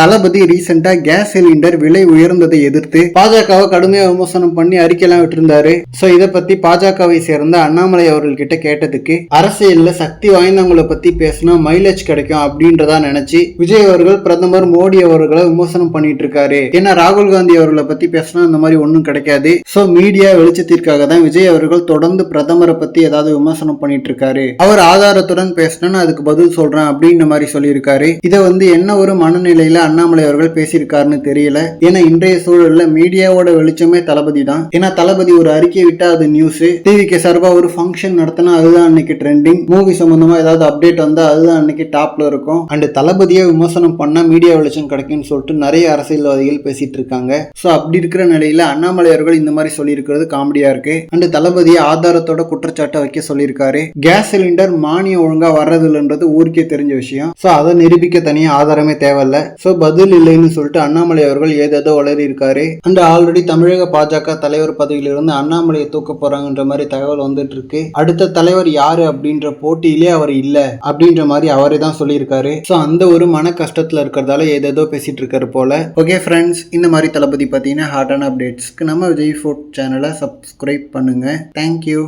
தளபதி ரீசெண்டா gas cylinder விலை உயர்ந்ததை எதிர்த்து பாஜகவை கடுமையா விமர்சனம் பண்ணி அறிக்கையெல்லாம் விட்டிருந்தாரு. சோ இதை பத்தி பாஜகவை சேர்ந்த அண்ணாமலை அவர்கள்கிட்ட கேட்டதுக்கு அரசியல்ல சக்தி வாய்ந்தவங்களை பத்தி பேசினா மைலேஜ் கிடைக்கும் அப்படின்றதா நினைச்சு விஜய் அவர்கள் பிரதமர் மோடி அவர்களை விமர்சனம் பண்ணிட்டு இருக்காரு ஏன்னா ராகுல் காந்தி அவர்களை பத்தி பேசினா இந்த மாதிரி ஒன்றும் கிடைக்காது. சோ மீடியா வெளிச்சத்திற்காக தான் விஜய் அவர்கள் தொடர்ந்து பிரதமரை பத்தி ஏதாவது விமர்சனம் பண்ணிட்டு இருக்காரு அவர் ஆதாரத்துடன் பேசினா அதுக்கு பதில் சொல்றேன் அப்படின்ற மாதிரி சொல்லியிருக்காரு. இதை வந்து என்ன ஒரு மனநிலையில அண்ணாமலை அவர்கள் பேசியிருக்காருன்னு தெரியல. ஏன்னா இன்றைய சூழல்ல மீடியாவோட வெளிச்சமே தளபதி தான். ஏன்னா தளபதி ஒரு அறிக்கை விட்டா அது நியூஸ் டிவிக்கு சார்பா ஒரு ஃபங்க்ஷன் நடத்தினா அதுதான் அன்னைக்கு ட்ரெண்டிங் மூவி சம்பந்தமா ஏதாவது அப்டேட் வந்தா அதுதான் அன்னைக்கு டாப்ல இருக்கும். அண்ட் தளபதியை விமர்சனம் பண்ணா மீடியா வெளிச்சம் கிடைக்கும்னு சொல்லிட்டு நிறைய அரசியல்வாதிகள் பேசிட்டு இருக்காங்க. ஸோ அப்படி இருக்கிற நிலையில அண்ணாமலை அவர்கள் இந்த மாதிரி சொல்லியிருக்கிறது காமெடியா இருக்கு. அண்ட் தளபதியை ஆதாரத்தோட குற்றச்சாட்டை வைக்க சொல்லியிருக்காரு. கேஸ் சிலிண்டர் மானியம் ஒழுங்கா வர்றதில்லைன்றது ஊருக்கே தெரிஞ்ச விஷயம். ஸோ அதை நிரூபிக்க தனியாக ஆதாரமே தேவையில்ல. ஸோ பதில் இல்லைன்னு சொல்லிட்டு அண்ணாமலை அவர்கள் ஏதேதோ வளரி இருக்காரு அண்ட் ஆல்ரெடி தமிழக பாஜக தலைவர் பதவியிலிருந்து அண்ணாமலையை தூக்க போறாங்கன்ற மாதிரி தகவல் வந்துட்டு இருக்கு அடுத்த தலைவர் யாரு அப்படின்ற போட்டியிலே அவர் இல்ல அப்படின்ற மாதிரி அவரே தான் சொல்லியிருக்காரு. ஸோ அந்த ஒரு மன கஷ்டத்துல இருக்கிறதால ஏதேதோ பேசிட்டு இருக்காரு போல. ஓகே ஃப்ரெண்ட்ஸ் இந்த மாதிரி தளபதி பார்த்தீங்கன்னா ஹார்டான அப்டேட்ஸ்க்கு நம்ம விஜய் ஃபுட் சேனலை சப்ஸ்கிரைப் பண்ணுங்க. Thank you